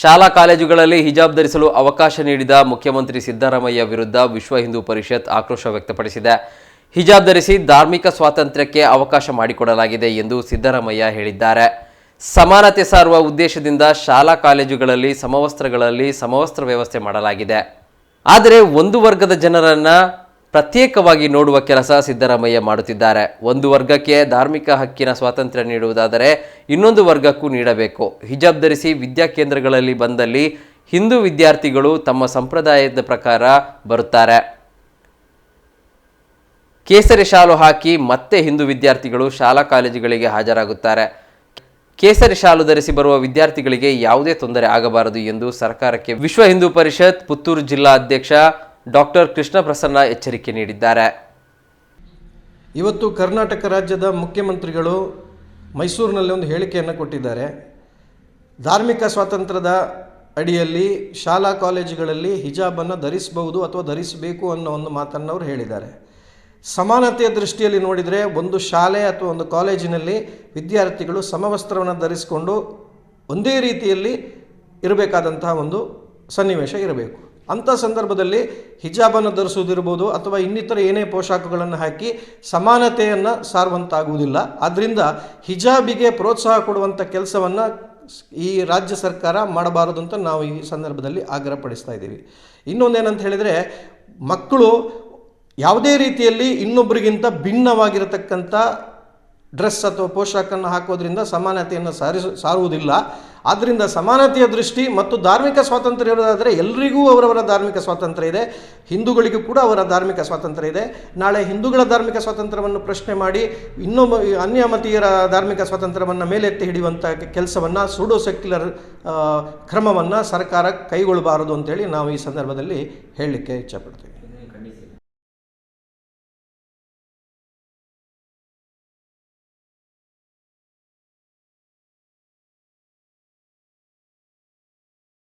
ಶಾಲಾ ಕಾಲೇಜುಗಳಲ್ಲಿ ಹಿಜಾಬ್ ಧರಿಸಲು ಅವಕಾಶ ನೀಡಿದ ಮುಖ್ಯಮಂತ್ರಿ ಸಿದ್ದರಾಮಯ್ಯ ವಿರುದ್ಧ ವಿಶ್ವ ಹಿಂದೂ ಪರಿಷತ್ ಆಕ್ರೋಶ ವ್ಯಕ್ತಪಡಿಸಿದೆ. ಹಿಜಾಬ್ ಧರಿಸಿ ಧಾರ್ಮಿಕ ಸ್ವಾತಂತ್ರ್ಯಕ್ಕೆ ಅವಕಾಶ ಮಾಡಿಕೊಡಲಾಗಿದೆ ಎಂದು ಸಿದ್ದರಾಮಯ್ಯ ಹೇಳಿದ್ದಾರೆ. ಸಮಾನತೆ ಸಾರುವ ಉದ್ದೇಶದಿಂದ ಶಾಲಾ ಕಾಲೇಜುಗಳಲ್ಲಿ ಸಮವಸ್ತ್ರಗಳಲ್ಲಿ ಸಮವಸ್ತ್ರ ವ್ಯವಸ್ಥೆ ಮಾಡಲಾಗಿದೆ. ಆದರೆ ಒಂದು ವರ್ಗದ ಜನರನ್ನ ಪ್ರತ್ಯೇಕವಾಗಿ ನೋಡುವ ಕೆಲಸ ಸಿದ್ದರಾಮಯ್ಯ ಮಾಡುತ್ತಿದ್ದಾರೆ. ಒಂದು ವರ್ಗಕ್ಕೆ ಧಾರ್ಮಿಕ ಹಕ್ಕಿನ ಸ್ವಾತಂತ್ರ್ಯ ನೀಡುವುದಾದರೆ ಇನ್ನೊಂದು ವರ್ಗಕ್ಕೂ ನೀಡಬೇಕು. ಹಿಜಾಬ್ ಧರಿಸಿ ವಿದ್ಯಾಕೇಂದ್ರಗಳಲ್ಲಿ ಬಂದಲ್ಲಿ ಹಿಂದೂ ವಿದ್ಯಾರ್ಥಿಗಳು ತಮ್ಮ ಸಂಪ್ರದಾಯದ ಪ್ರಕಾರ ಬರುತ್ತಾರೆ. ಕೇಸರಿ ಶಾಲು ಹಾಕಿ ಮತ್ತೆ ಹಿಂದೂ ವಿದ್ಯಾರ್ಥಿಗಳು ಶಾಲಾ ಕಾಲೇಜುಗಳಿಗೆ ಹಾಜರಾಗುತ್ತಾರೆ. ಕೇಸರಿ ಶಾಲು ಧರಿಸಿ ಬರುವ ವಿದ್ಯಾರ್ಥಿಗಳಿಗೆ ಯಾವುದೇ ತೊಂದರೆ ಆಗಬಾರದು ಎಂದು ಸರ್ಕಾರಕ್ಕೆ ವಿಶ್ವ ಹಿಂದೂ ಪರಿಷತ್ ಪುತ್ತೂರು ಜಿಲ್ಲಾ ಅಧ್ಯಕ್ಷ ಡಾಕ್ಟರ್ ಕೃಷ್ಣ ಪ್ರಸನ್ನ ಎಚ್ಚರಿಕೆ ನೀಡಿದ್ದಾರೆ. ಇವತ್ತು ಕರ್ನಾಟಕ ರಾಜ್ಯದ ಮುಖ್ಯಮಂತ್ರಿಗಳು ಮೈಸೂರಿನಲ್ಲಿ ಒಂದು ಹೇಳಿಕೆಯನ್ನು ಕೊಟ್ಟಿದ್ದಾರೆ. ಧಾರ್ಮಿಕ ಸ್ವಾತಂತ್ರ್ಯದ ಅಡಿಯಲ್ಲಿ ಶಾಲಾ ಕಾಲೇಜುಗಳಲ್ಲಿ ಹಿಜಾಬನ್ನು ಧರಿಸಬಹುದು ಅಥವಾ ಧರಿಸಬೇಕು ಅನ್ನೋ ಒಂದು ಮಾತನ್ನು ಅವರು ಹೇಳಿದ್ದಾರೆ. ಸಮಾನತೆಯ ದೃಷ್ಟಿಯಲ್ಲಿ ನೋಡಿದರೆ ಒಂದು ಶಾಲೆ ಅಥವಾ ಒಂದು ಕಾಲೇಜಿನಲ್ಲಿ ವಿದ್ಯಾರ್ಥಿಗಳು ಸಮವಸ್ತ್ರವನ್ನು ಧರಿಸಿಕೊಂಡು ಒಂದೇ ರೀತಿಯಲ್ಲಿ ಇರಬೇಕಾದಂತಹ ಒಂದು ಸನ್ನಿವೇಶ ಇರಬೇಕು. ಅಂಥ ಸಂದರ್ಭದಲ್ಲಿ ಹಿಜಾಬನ್ನು ಧರಿಸುವುದಿರ್ಬೋದು ಅಥವಾ ಇನ್ನಿತರ ಏನೇ ಪೋಷಾಕಗಳನ್ನು ಹಾಕಿ ಸಮಾನತೆಯನ್ನು ಸಾರುವಂತಾಗುವುದಿಲ್ಲ. ಆದ್ದರಿಂದ ಹಿಜಾಬಿಗೆ ಪ್ರೋತ್ಸಾಹ ಕೊಡುವಂಥ ಕೆಲಸವನ್ನು ಈ ರಾಜ್ಯ ಸರ್ಕಾರ ಮಾಡಬಾರದು ಅಂತ ನಾವು ಈ ಸಂದರ್ಭದಲ್ಲಿ ಆಗ್ರಹಪಡಿಸ್ತಾ ಇದ್ದೀವಿ. ಇನ್ನೊಂದೇನಂತ ಹೇಳಿದರೆ ಮಕ್ಕಳು ಯಾವುದೇ ರೀತಿಯಲ್ಲಿ ಇನ್ನೊಬ್ಬರಿಗಿಂತ ಭಿನ್ನವಾಗಿರತಕ್ಕಂಥ ಡ್ರೆಸ್ ಅಥವಾ ಪೋಷಾಕನ್ನು ಹಾಕೋದ್ರಿಂದ ಸಮಾನತೆಯನ್ನು ಸಾರಿಸ, ಸಾರುವುದಿಲ್ಲ. ಆದ್ದರಿಂದ ಸಮಾನತೆಯ ದೃಷ್ಟಿ ಮತ್ತು ಧಾರ್ಮಿಕ ಸ್ವಾತಂತ್ರ್ಯ ಇರೋದಾದರೆ ಎಲ್ರಿಗೂ ಅವರವರ ಧಾರ್ಮಿಕ ಸ್ವಾತಂತ್ರ್ಯ ಇದೆ. ಹಿಂದೂಗಳಿಗೂ ಕೂಡ ಅವರ ಧಾರ್ಮಿಕ ಸ್ವಾತಂತ್ರ್ಯ ಇದೆ. ನಾಳೆ ಹಿಂದೂಗಳ ಧಾರ್ಮಿಕ ಸ್ವಾತಂತ್ರ್ಯವನ್ನು ಪ್ರಶ್ನೆ ಮಾಡಿ ಇನ್ನೊಬ್ಬ ಅನ್ಯಮತೀಯರ ಧಾರ್ಮಿಕ ಸ್ವಾತಂತ್ರ್ಯವನ್ನು ಮೇಲೆತ್ತಿ ಹಿಡಿಯುವಂಥ ಕೆಲಸವನ್ನು ಸುಡೋ ಸೆಕ್ಯುಲರ್ ಕ್ರಮವನ್ನು ಸರ್ಕಾರ ಕೈಗೊಳ್ಳಬಾರದು ಅಂತೇಳಿ ನಾವು ಈ ಸಂದರ್ಭದಲ್ಲಿ ಹೇಳಲಿಕ್ಕೆ ಇಚ್ಛಪಡ್ತೀವಿ.